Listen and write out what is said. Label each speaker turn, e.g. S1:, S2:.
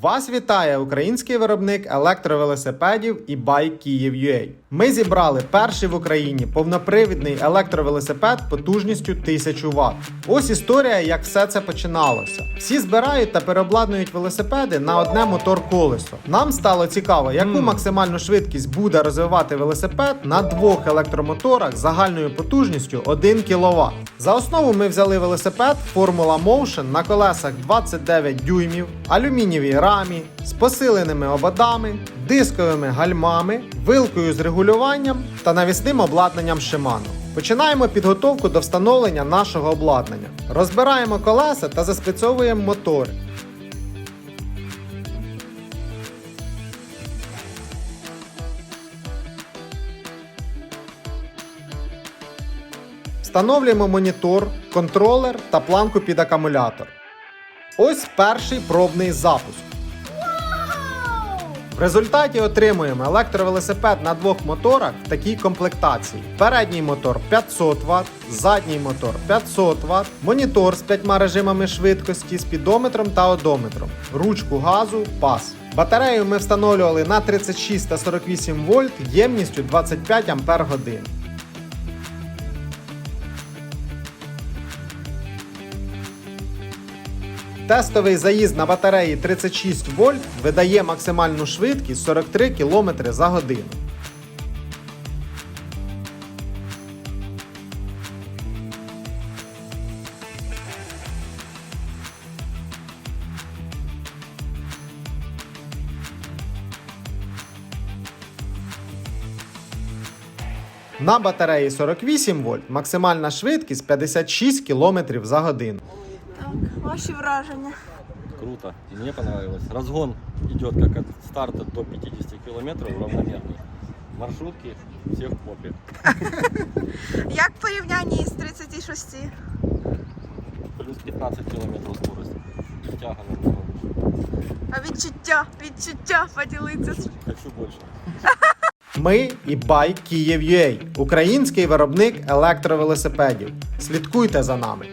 S1: Вас вітає український виробник електровелосипедів і Bike Kyiv.ua. Ми зібрали перший в Україні повнопривідний електровелосипед потужністю 1000 Вт. Ось історія, як все це починалося. Всі збирають та переобладнують велосипеди на одне мотор-колесо. Нам стало цікаво, яку максимальну швидкість буде розвивати велосипед на двох електромоторах загальною потужністю 1 кВт. За основу ми взяли велосипед Formula Motion на колесах 29 дюймів, алюмінієвій рамі, з посиленими ободами, дисковими гальмами, вилкою з регулюванням та навісним обладнанням Shimano. Починаємо підготовку до встановлення нашого обладнання. Розбираємо колеса та заспецьовуємо мотори. Встановлюємо монітор, контролер та планку під акумулятор. Ось перший пробний запуск. В результаті отримуємо електровелосипед на двох моторах в такій комплектації: передній мотор 500 Вт, задній мотор 500 Вт, монітор з п'ятьма режимами швидкості, спідометром та одометром, ручку газу, пас. Батарею ми встановлювали на 36 та 48 вольт ємністю 25 Ампер годин. Тестовий заїзд на батареї 36 вольт видає максимальну швидкість 43 км за годину. На батареї 48 вольт максимальна швидкість 56 км за годину.
S2: Так, ваші враження.
S3: Круто. И мне понравилось. Разгон идет как от старта до 50 километров равномерный. Маршрутки всех в попе.
S2: Як в порівнянні з 36?
S3: Плюс 15 километров скорости. Тяга намного.
S2: А відчуття, відчуття поділитися.
S3: Хочу больше.
S1: Ми і Bike Kyiv.ua – український виробник електровелосипедів. Слідкуйте за нами.